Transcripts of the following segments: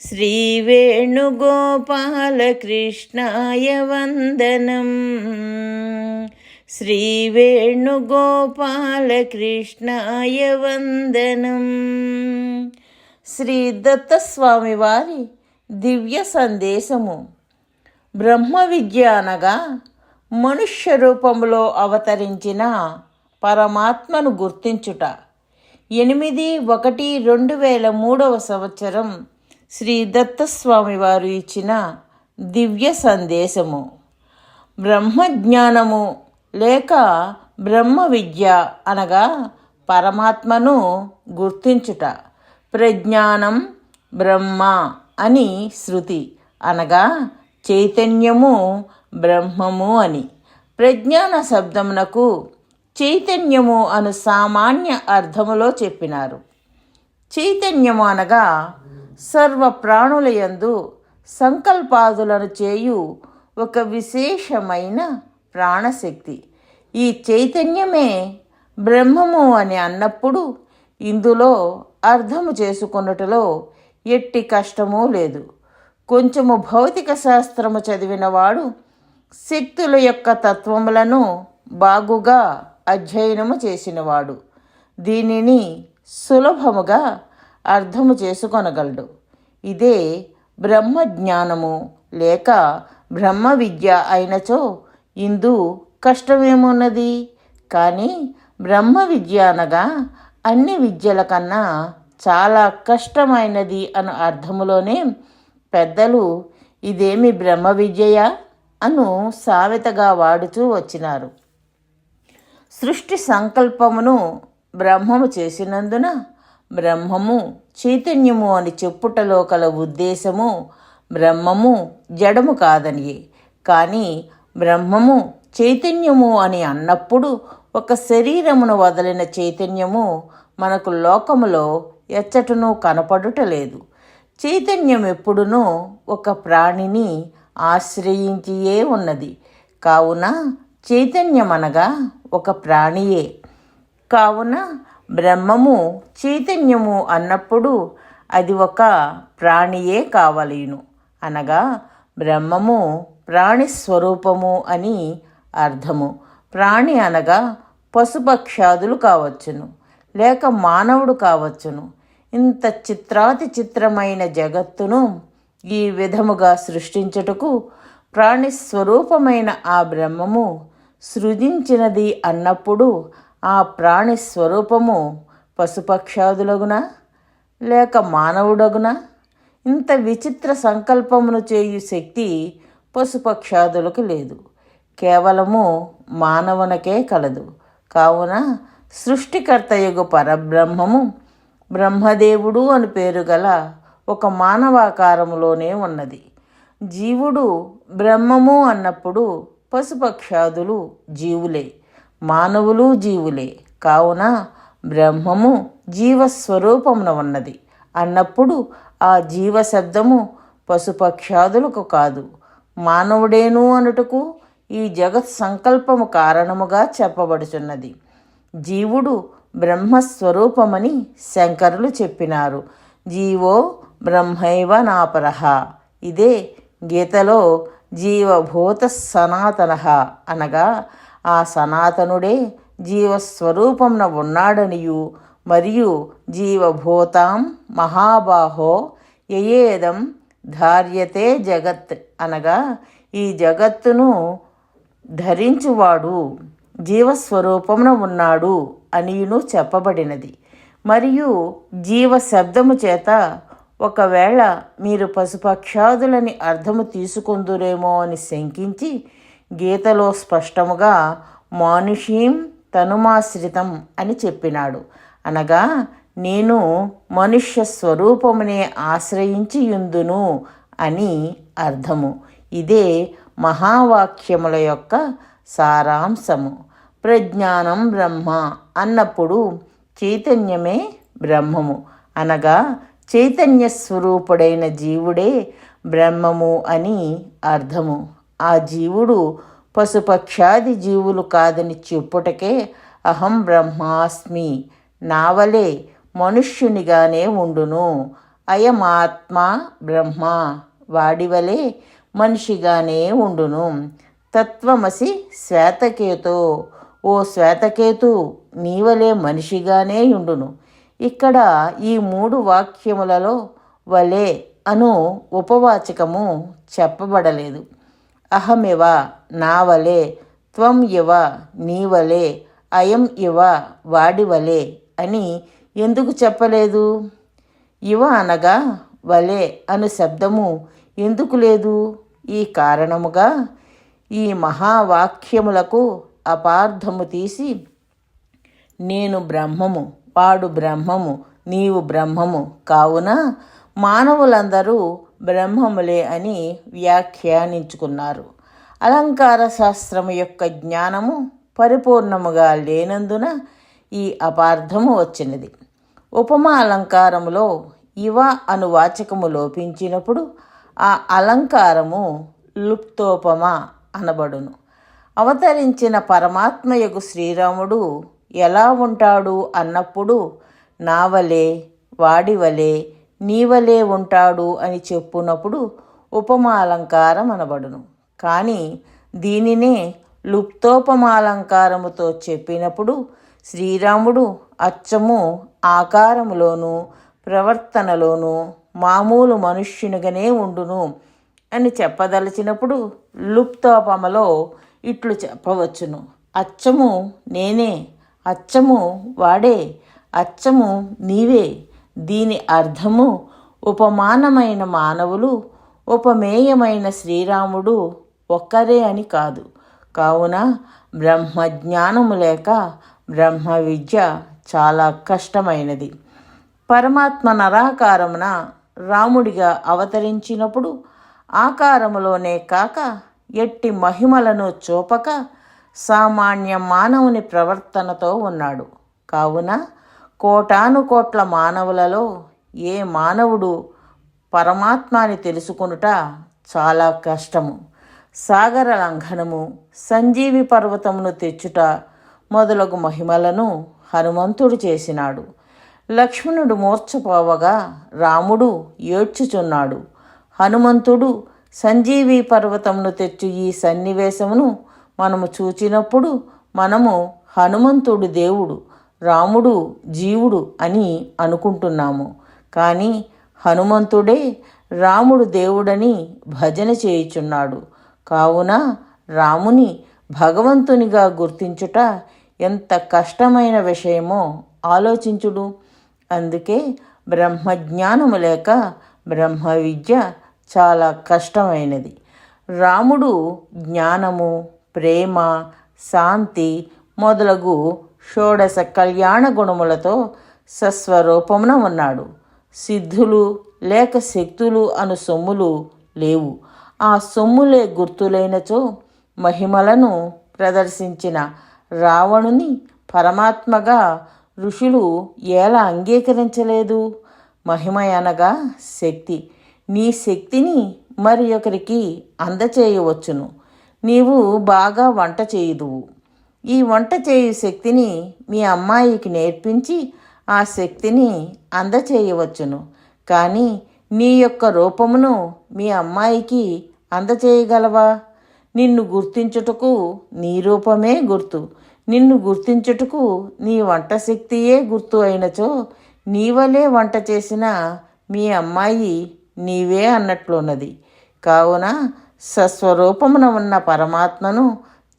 श्रीवेणुगोपालकृष्णाय वन्दनम् శ్రీవేణుగోపాలకృష్ణాయ వందనం శ్రీ దత్తస్వామి వారి దివ్య సందేశము బ్రహ్మ విద్య అనగా మనుష్య రూపంలో అవతరించిన పరమాత్మను గుర్తించుట ఎనిమిది ఒకటి రెండు వేల మూడవ సంవత్సరం శ్రీ దత్తస్వామి వారు ఇచ్చిన దివ్య సందేశము. బ్రహ్మజ్ఞానము లేక బ్రహ్మ విద్య అనగా పరమాత్మను గుర్తించుట. ప్రజ్ఞానం బ్రహ్మ అని శృతి అనగా చైతన్యము బ్రహ్మము అని. ప్రజ్ఞాన శబ్దమునకు చైతన్యము అను సామాన్య అర్థములో చెప్పినారు. చైతన్యము అనగా సర్వ ప్రాణులయందు సంకల్పాదులను చేయు ఒక విశేషమైన ప్రాణశక్తి. ఈ చైతన్యమే బ్రహ్మము అని అన్నప్పుడు ఇందులో అర్థము చేసుకొనుటలో ఎట్టి కష్టమూ లేదు. కొంచెము భౌతిక శాస్త్రము చదివినవాడు శక్తుల యొక్క తత్వములను బాగుగా అధ్యయనము చేసినవాడు. దీనిని సులభముగా అర్థము చేసుకొనగలడు. ఇదే బ్రహ్మ జ్ఞానము లేక బ్రహ్మ విద్య అయినచో ఇందు కష్టమేమున్నది? కానీ బ్రహ్మ విద్య అనగా అన్ని విద్యల కన్నా చాలా కష్టమైనది అను అర్థములోనే పెద్దలు ఇదేమి బ్రహ్మ విద్యయా అను సామెతగా వాడుతూ వచ్చినారు. సృష్టి సంకల్పమును బ్రహ్మము చేసినందున బ్రహ్మము చైతన్యము అని చెప్పుటలో కల ఉద్దేశము బ్రహ్మము జడము కాదనియే. కానీ బ్రహ్మము చైతన్యము అని అన్నప్పుడు ఒక శరీరమును వదిలిన చైతన్యము మనకు లోకములో ఎచ్చటను కనపడుటలేదు చైతన్యం ఎప్పుడునూ ఒక ప్రాణిని ఆశ్రయించియే ఉన్నది. కావున చైతన్యం అనగా ఒక ప్రాణియే. కావున బ్రహ్మము చైతన్యము అన్నప్పుడు అది ఒక ప్రాణియే కావలేను. అనగా బ్రహ్మము ప్రాణి స్వరూపము అని అర్థము. ప్రాణి అనగా పశుపక్షాదులు కావచ్చును లేక మానవుడు కావచ్చును. ఇంత చిత్రాతి చిత్రమైన జగత్తును ఈ విధముగా సృష్టించుటకు ప్రాణి స్వరూపమైన ఆ బ్రహ్మము సృజించినది అన్నప్పుడు ఆ ప్రాణి స్వరూపము పశుపక్షాదులగునా లేక మానవుడగునా? ఇంత విచిత్ర సంకల్పమును చేయు శక్తి పశుపక్షాదులకు లేదు. కేవలము మానవునకే కలదు. కావున సృష్టికర్తయుగు పరబ్రహ్మము బ్రహ్మదేవుడు అని పేరు గల ఒక మానవాకారములోనే ఉన్నది. జీవుడు బ్రహ్మము అన్నప్పుడు పశుపక్షాదులు జీవులే. మానవులు జీవులే. కావున బ్రహ్మము జీవస్వరూపమున ఉన్నది. అన్నప్పుడు ఆ జీవ శబ్దము పశుపక్షాదులకు కాదు. మానవుడేను అనుటకు ఈ జగత్ సంకల్పము కారణముగా చెప్పబడుచున్నది. జీవుడు బ్రహ్మస్వరూపమని శంకరులు చెప్పినారు. జీవో బ్రహ్మైవ నాపరహ ఇదే గీతలో జీవభూత సనాతన అనగా ఆ సనాతనుడే జీవస్వరూపంన ఉన్నాడనియు మరియు జీవభూతాం మహాబాహో యయేదం ధార్యతే జగత్ అనగా ఈ జగత్తును ధరించువాడు జీవస్వరూపమున ఉన్నాడు అనియును చెప్పబడినది. మరియు జీవ శబ్దము చేత ఒకవేళ మీరు పశుపక్షాదులని అర్థము తీసుకుందురేమో అని శంకించి గీతలో స్పష్టముగా మానుషీం తనుమాశ్రితం అని చెప్పినాడు. అనగా నేను మనుష్య స్వరూపమునే ఆశ్రయించి యుందును అని అర్థము. ఇదే మహావాక్యముల యొక్క సారాంశము. ప్రజ్ఞానం బ్రహ్మ అన్నప్పుడు చైతన్యమే బ్రహ్మము. అనగా చైతన్య స్వరూపుడైన జీవుడే బ్రహ్మము అని అర్థము. ఆ జీవుడు పశుపక్షాది జీవులు కాదని చెప్పుటకే అహం బ్రహ్మాస్మి. నావలే మనుష్యునిగానే ఉండును. అయమాత్మ బ్రహ్మ. వాడివలే మనిషిగానే ఉండును. తత్వమసి శ్వేతకేతో. ఓ శ్వేతకేతు నీవలే మనిషిగానే ఉండును. ఇక్కడ ఈ మూడు వాక్యములలో వలే అను ఉపవాచకము చెప్పబడలేదు. అహమివ నావలే త్వం ఇవ నీవలే అయం ఇవ వాడివలే అని ఎందుకు చెప్పలేదు? ఇవ అనగా వలే అను శబ్దము ఎందుకు లేదు? ఈ కారణముగా ఈ మహావాక్యములకు అపార్థము తీసి నేను బ్రహ్మము వాడు బ్రహ్మము నీవు బ్రహ్మము కావున మానవులందరూ బ్రహ్మములే అని వ్యాఖ్యానించుకున్నారు. అలంకార శాస్త్రము యొక్క జ్ఞానము పరిపూర్ణముగా లేనందున ఈ అపార్థము వచ్చినది. ఉపమా అలంకారములో ఇవ అను వాచకము లోపించినప్పుడు ఆ అలంకారము లుప్తోపమ అనబడును. అవతరించిన పరమాత్మయగు శ్రీరాముడు ఎలా ఉంటాడు అన్నప్పుడు నావలే వాడివలే నీవలే ఉంటాడు అని చెప్పునప్పుడు ఉపమాలంకారం అనబడును. కానీ దీనినే లుప్తోపమాలంకారముతో చెప్పినప్పుడు శ్రీరాముడు అచ్చము ఆకారములోను ప్రవర్తనలోను మామూలు మనుష్యునిగానే ఉండును అని చెప్పదలచినప్పుడు లుప్తోపమలో ఇట్లు చెప్పవచ్చును. అచ్చము నేనే అచ్చము వాడే అచ్చము నీవే దీని అర్థము ఉపమానమైన మానవులు ఉపమేయమైన శ్రీరాముడు ఒక్కరే అని కాదు. కావున బ్రహ్మజ్ఞానము లేక బ్రహ్మ విద్య చాలా కష్టమైనది. పరమాత్మ నరాకారమున రాముడిగా అవతరించినప్పుడు ఆకారములోనే కాక ఎట్టి మహిమలను చూపక సామాన్య మానవుని ప్రవర్తనతో ఉన్నాడు. కావున కోటాను కోట్ల మానవులలో ఏ మానవుడు పరమాత్మాని తెలుసుకొనుట చాలా కష్టము. సాగర లంఘనము సంజీవి పర్వతమును తెచ్చుట మొదలగు మహిమలను హనుమంతుడు చేసినాడు. లక్ష్మణుడు మూర్చపోవగా రాముడు ఏడ్చుచున్నాడు. హనుమంతుడు సంజీవి పర్వతమును తెచ్చు ఈ సన్నివేశమును మనము చూచినప్పుడు మనము హనుమంతుడు దేవుడు. రాముడు జీవుడు అని అనుకుంటున్నాము. కానీ హనుమంతుడే రాముడు దేవుడని భజన చేయుచున్నాడు. కావున రాముని భగవంతునిగా గుర్తించుట ఎంత కష్టమైన విషయమో ఆలోచించుడు. అందుకే బ్రహ్మజ్ఞానము లేక బ్రహ్మ విద్య చాలా కష్టమైనది. రాముడు జ్ఞానము ప్రేమ శాంతి మొదలగు షోడశ కళ్యాణ గుణములతో సస్వరూపమున ఉన్నాడు. సిద్ధులు లేక శక్తులు అను సొమ్ములు లేవు. ఆ సొమ్ములే గుర్తులైనచో మహిమలను ప్రదర్శించిన రావణుని పరమాత్మగా ఋషులు ఎలా అంగీకరించలేదు? మహిమ అనగా శక్తి. నీ శక్తిని మరి ఒకరికి అందచేయవచ్చును. నీవు బాగా వంట చేయుదువు. ఈ వంట చేయు శక్తిని మీ అమ్మాయికి నేర్పించి ఆ శక్తిని అందచేయవచ్చును. కానీ నీ యొక్క రూపమును మీ అమ్మాయికి అందచేయగలవా? నిన్ను గుర్తించుటకు నీ రూపమే గుర్తు. నిన్ను గుర్తించుటకు నీ వంట శక్తియే గుర్తు అయినచో నీవలే వంట చేసిన మీ అమ్మాయి నీవే అన్నట్లున్నది. కావున సస్వరూపమున ఉన్న పరమాత్మను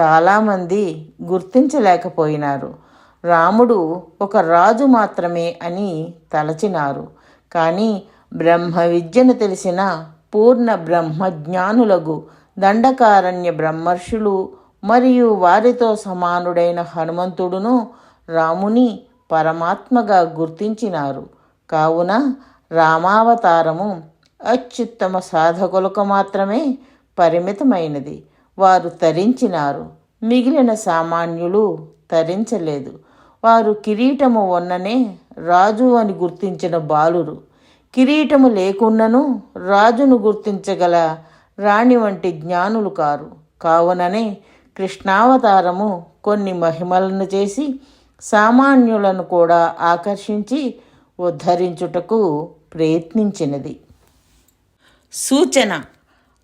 చాలామంది గుర్తించలేకపోయినారు. రాముడు ఒక రాజు మాత్రమే అని తలచినారు. కానీ బ్రహ్మ విద్యను తెలిసిన పూర్ణ బ్రహ్మజ్ఞానులగు దండకారణ్య బ్రహ్మర్షులు మరియు వారితో సమానుడైన హనుమంతుడును రాముని పరమాత్మగా గుర్తించినారు. కావున రామావతారము అత్యుత్తమ సాధకులకు మాత్రమే పరిమితమైనది. వారు తరించినారు. మిగిలిన సామాన్యులు తరించలేదు. వారు కిరీటము ఉన్ననే రాజు అని గుర్తించిన బాలురు. కిరీటము లేకున్నను రాజును గుర్తించగల రాణి వంటి జ్ఞానులు కారు. కావుననే కృష్ణావతారము కొన్ని మహిమలను చేసి సామాన్యులను కూడా ఆకర్షించి ఉద్ధరించుటకు ప్రయత్నించినది. సూచన